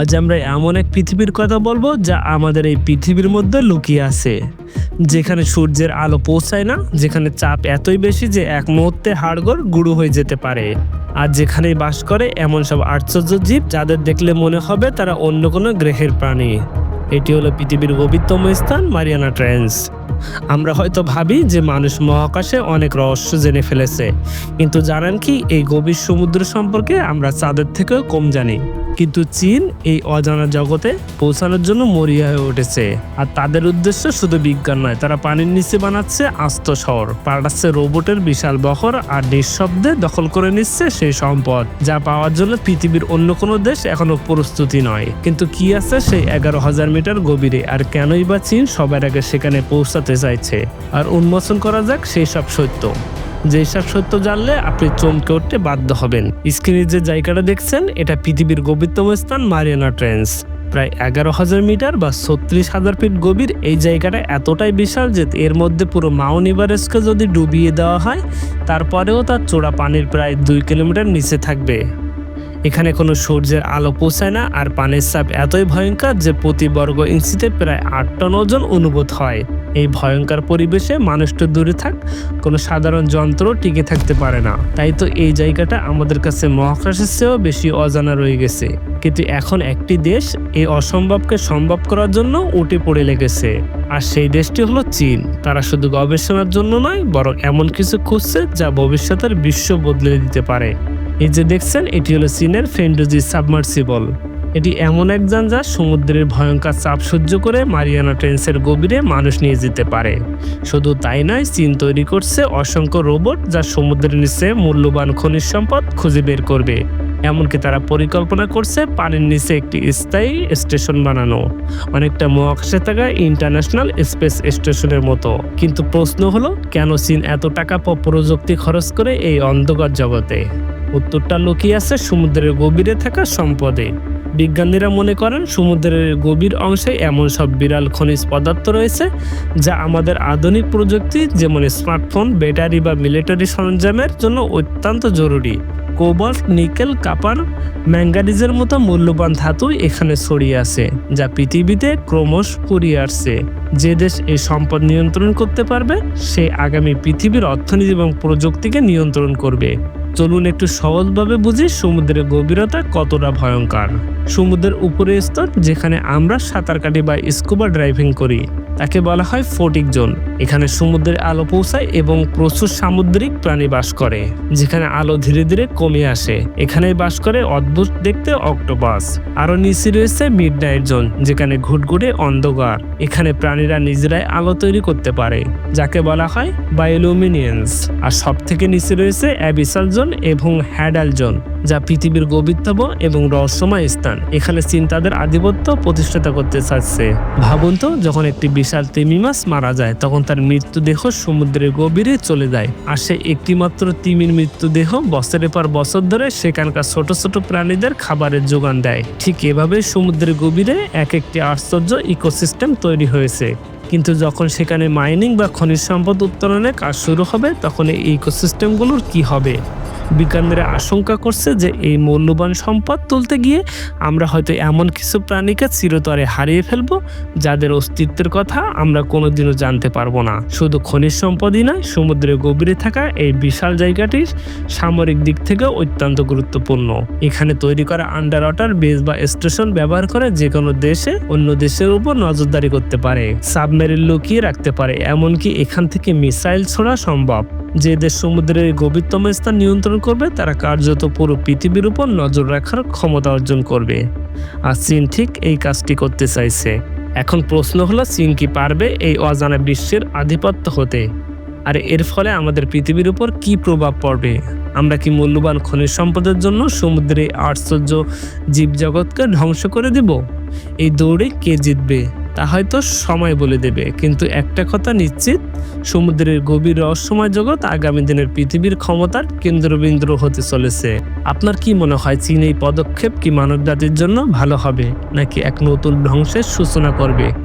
আজ আমরা এমন এক পৃথিবীর কথা বলব যা আমাদের এই পৃথিবীর মধ্যে লুকিয়ে আছে। যেখানে সূর্যের আলো পৌঁছায় না, যেখানে চাপ এতই বেশি যে এক মুহূর্তে হাড়গোড় গুঁড়ো হয়ে যেতে পারে। আর যেখানেই বাস করে, এমন সব আশ্চর্য জীব যাদের দেখলে মনে হবে তারা অন্য কোনো গ্রহের প্রাণী। এটি হলো পৃথিবীর গভীরতম স্থান, মারিয়ানা ট্রেন্স। আমরা হয়তো ভাবি যে মানুষ মহাকাশে অনেক রহস্য জেনে ফেলেছে, কিন্তু জানেন কি এই গভীর সমুদ্র সম্পর্কে আমরা চাঁদের থেকেও কম জানি। কিন্তু চীন এই অজানা জগতে পৌঁছানোর জন্য মরিয়া হয়ে উঠেছে। আর তাদের উদ্দেশ্য শুধু বিজ্ঞান নয়, তারা পানির নিচে বানাচ্ছে আস্ত শহর, পাল্টাচ্ছে রোবটের বিশাল বহর আর নিঃশব্দে দখল করে নিচ্ছে সেই সম্পদ, যা পাওয়ার জন্য পৃথিবীর অন্য কোনো দেশ এখনও প্রস্তুতি নয়। কিন্তু কি আছে সেই এগারো হাজার মিটার গভীরে, আর কেনই বা চীন সবার আগে সেখানে পৌঁছাতে চাইছে? আর উন্মোচন করা যাক সেই সব সত্য। যেসব সত্য জানলে আপনি চমকে উঠতে বাধ্য হবেন। স্ক্রিনে যে জায়গাটা দেখছেন, এটা পৃথিবীর গভীরতম স্থান মারিয়ানা ট্রেন্স। প্রায় এগারো হাজার মিটার বা ছত্রিশ হাজার ফিট গভীর এই জায়গাটা এতটাই বিশাল যে এর মধ্যে পুরো মাউন্ট এভারেস্টকে যদি ডুবিয়ে দেওয়া হয়, তারপরেও তার চোরা পানির প্রায় দুই কিলোমিটার নিচে থাকবে। এখানে কোনো সূর্যের আলো পৌঁছায় না, আর পানির চাপ এতই ভয়ঙ্কর যে প্রতি বর্গ ইঞ্চিতে প্রায় আট টন ওজন অনুভূত হয়। এই ভয়ঙ্কর পরিবেশে মানুষটা দূরে থাক, কোনো সাধারণ যন্ত্র টিকে থাকতে পারে না। তাই তো এই জায়গাটা আমাদের কাছে মহাকাশের চেয়েও বেশি অজানা রয়ে গেছে। কিন্তু এখন একটি দেশ এই অসম্ভবকে সম্ভব করার জন্য উঠে পড়ে লেগেছে। আর সেই দেশটি হলো চীন। তারা শুধু গবেষণার জন্য নয়, বরং এমন কিছু খুঁজছে যা ভবিষ্যতের বিশ্ব বদলে দিতে পারে। এই যে দেখছেন, এটি হলো চীনের ফেন্ডোজি সাবমার্সিবল। এটি এমন এক যান যা সমুদ্রের ভয়ঙ্কর চাপ সহ্য করে মারিয়ানা ট্রেন্সের গভীরে মানুষ নিয়ে যেতে পারে। শুধু তাই নয়, চীন তৈরি করছে অসংখ্য রোবট যা সমুদ্রের নিচে মূল্যবান খনিজ সম্পদ খুঁজে বের করবে। এমনকি তারা পরিকল্পনা করছে পানির নিচে একটি স্থায়ী স্টেশন বানানো। অনেকটা মহাকাশে থাকা ইন্টারন্যাশনাল স্পেস স্টেশনের মতো। কিন্তু প্রশ্ন হলো, কেন চীন এত টাকা প্রযুক্তি খরচ করে এই অন্ধকার জগতে? উত্তরটা লুকিয়ে আছে সমুদ্রের গভীরে থাকা সম্পদে। বিজ্ঞানীরা মনে করেন, সমুদ্রের গভীর অংশে এমন সব বিরাল খনিজ পদার্থ রয়েছে যা আমাদের আধুনিক প্রযুক্তি, যেমন স্মার্টফোন, ব্যাটারি বা মিলিটারি সরঞ্জামের জন্য অত্যন্ত জরুরি। কোবাল্ট, নিকেল, কাপার, ম্যাঙ্গানিজের মতো মূল্যবান ধাতু এখানে ছড়িয়ে আছে, যা পৃথিবীতে ক্রমশ ফুরিয়ে আসছে। যে দেশ এই সম্পদ নিয়ন্ত্রণ করতে পারবে, সে আগামী পৃথিবীর অর্থনীতি এবং প্রযুক্তিকে নিয়ন্ত্রণ করবে। চলুন একটু সহজভাবে বুঝি সমুদ্রের গভীরতা কতটা ভয়ঙ্কর। সমুদ্রের উপরের স্তর, যেখানে আমরা সাঁতার কাটি বা স্কুবা ড্রাইভিং করি, তাকে বলা হয় ফোটিক জোন। এখানে সমুদ্রের আলো পৌঁছায় এবং প্রচুর সামুদ্রিক প্রাণী বাস করে, যেখানে আলো ধীরে ধীরে কমে আসে। এখানে বাস করে অদ্ভুত দেখতে অক্টোপাস। আরও নিচে রয়েছে মিড নাইট জোন, যেখানে ঘুটঘুটে অন্ধকার। এখানে প্রাণীরা নিজেরাই আলো তৈরি করতে পারে, যাকে বলা হয় বায়োলুমিনিয়েন্স আর সব থেকে নিচে রয়েছে অ্যাবিসাল জোন এবং হ্যাডাল জোন, যা পৃথিবীর গভীরতম এবং রহস্যময় স্থান। এখানে চীন তাদের আধিপত্য প্রতিষ্ঠাতা করতে চাচ্ছে। ভাবুন তো, যখন একটি বিশাল তিমি মাছ মারা যায়, তখন তার মৃত্যুদেহ সমুদ্রের গভীরে চলে যায়। আর সে একটিমাত্র তিমির মৃত্যুদেহ বছরের পর বছর ধরে সেখানকার ছোট ছোট প্রাণীদের খাবারের যোগান দেয়। ঠিক এভাবে সমুদ্রের গভীরে এক একটি আশ্চর্য ইকোসিস্টেম তৈরি হয়েছে। কিন্তু যখন সেখানে মাইনিং বা খনিজ সম্পদ উত্তোলনের কাজ শুরু হবে, তখন এই ইকোসিস্টেমগুলোর কি হবে? বিজ্ঞানীরা আশঙ্কা করছে যে এই মূল্যবান সম্পদ তুলতে গিয়ে আমরা হয়তো এমন কিছু প্রাণীকে চিরতরে হারিয়ে ফেলব যাদের অস্তিত্বের কথা আমরা কোনোদিনও জানতে পারব না। শুধু খনিজ সম্পদই নয় সমুদ্রের গভীরে থাকা এই বিশাল জায়গাটি সামরিক দিক থেকে অত্যন্ত গুরুত্বপূর্ণ। এখানে তৈরি করা আন্ডার ওয়াটার বেস বা স্টেশন ব্যবহার করে যে কোনো দেশে অন্য দেশের উপর নজরদারি করতে পারে। সাবমেরিন লুকিয়ে রাখতে পারে, এমনকি এখান থেকে মিসাইল ছোড়া সম্ভব। যে দেশ সমুদ্রের গভীরতম স্থান নিয়ন্ত্রণ করবে, তারা কার্যত পুরো পৃথিবীর উপর নজর রাখার ক্ষমতা অর্জন করবে। আর চীন ঠিক এই কাজটি করতে চাইছে। এখন প্রশ্ন হলো, চীন কি পারবে এই অজানা বিশ্বের আধিপত্য হতে? আর এর ফলে আমাদের পৃথিবীর উপর কি প্রভাব পড়বে? আমরা কি মূল্যবান খনিজ সম্পদের জন্য সমুদ্রে আশ্চর্য জীবজগৎকে ধ্বংস করে দেব? এই দৌড়ে কে জিতবে? তা হয়তো সময় বলে দেবে। কিন্তু একটা কথা নিশ্চিত, সমুদ্রের গভীর রহস্যময় জগৎ আগামী দিনের পৃথিবীর ক্ষমতার কেন্দ্রবিন্দু হতে চলেছে। আপনার কি মনে হয়, চীন এই পদক্ষেপ কি মানব জাতির জন্য ভালো হবে, নাকি এক নতুন ধ্বংসের সূচনা করবে?